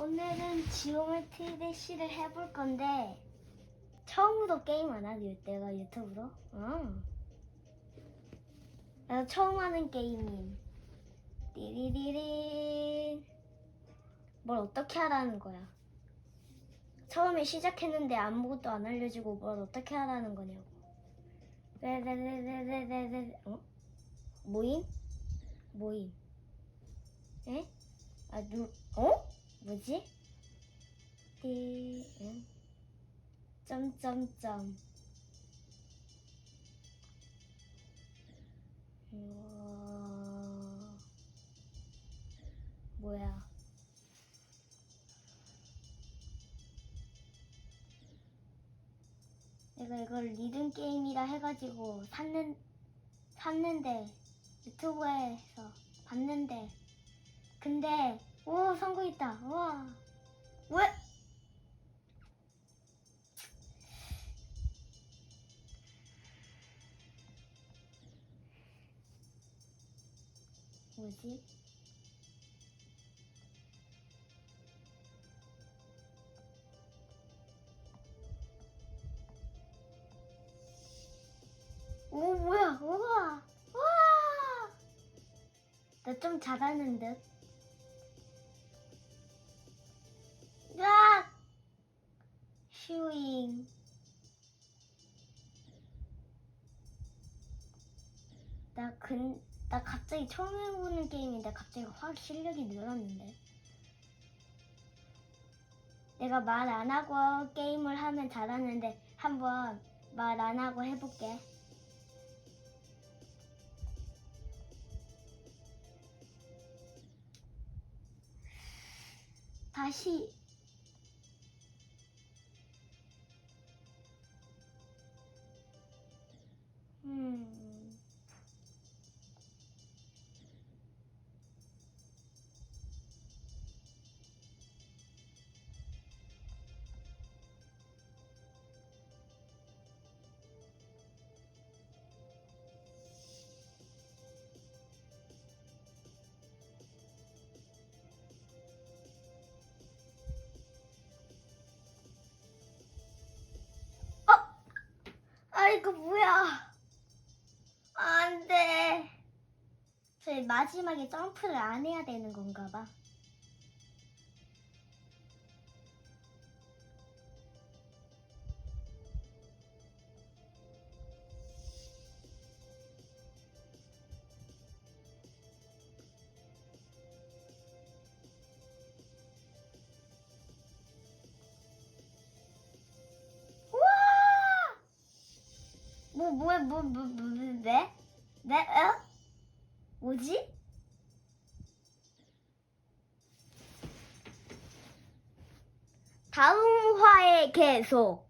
오늘은 지오메트리 대시를 해볼 건데 처음으로 게임 안 하지 내가 유튜브로? 응. 나 처음 하는 게임임. 띠리리리. 뭘 어떻게 하라는 거야? 처음에 시작했는데 아무것도 안 알려주고 뭘 어떻게 하라는 거냐고. 네네네네네네. 어? 모임? 모임. 에? 아, 누, 어? 뭐지? 띠, 응? 점점점. 우와. 뭐야? 내가 이걸 리듬 게임이라 해가지고 샀는 샀는데 유튜브에서 봤는데 근데 오 성공했다. 우와. 왜? 뭐지? 오 뭐야? 우와. 우와. 나 좀 잘하는 듯 슈잉 나 근, 나 갑자기 처음 해보는 게임인데 갑자기 확 실력이 늘었는데. 내가 말 안 하고 게임을 하면 잘하는데 한번 말 안 하고 해볼게. 다시 이거 뭐야? 안 돼. 저희 마지막에 점프를 안 해야 되는 건가 봐. 뭐 뭐야 뭐뭐 뭐, 뭐? 어? 뭐지? 다음 화에 계속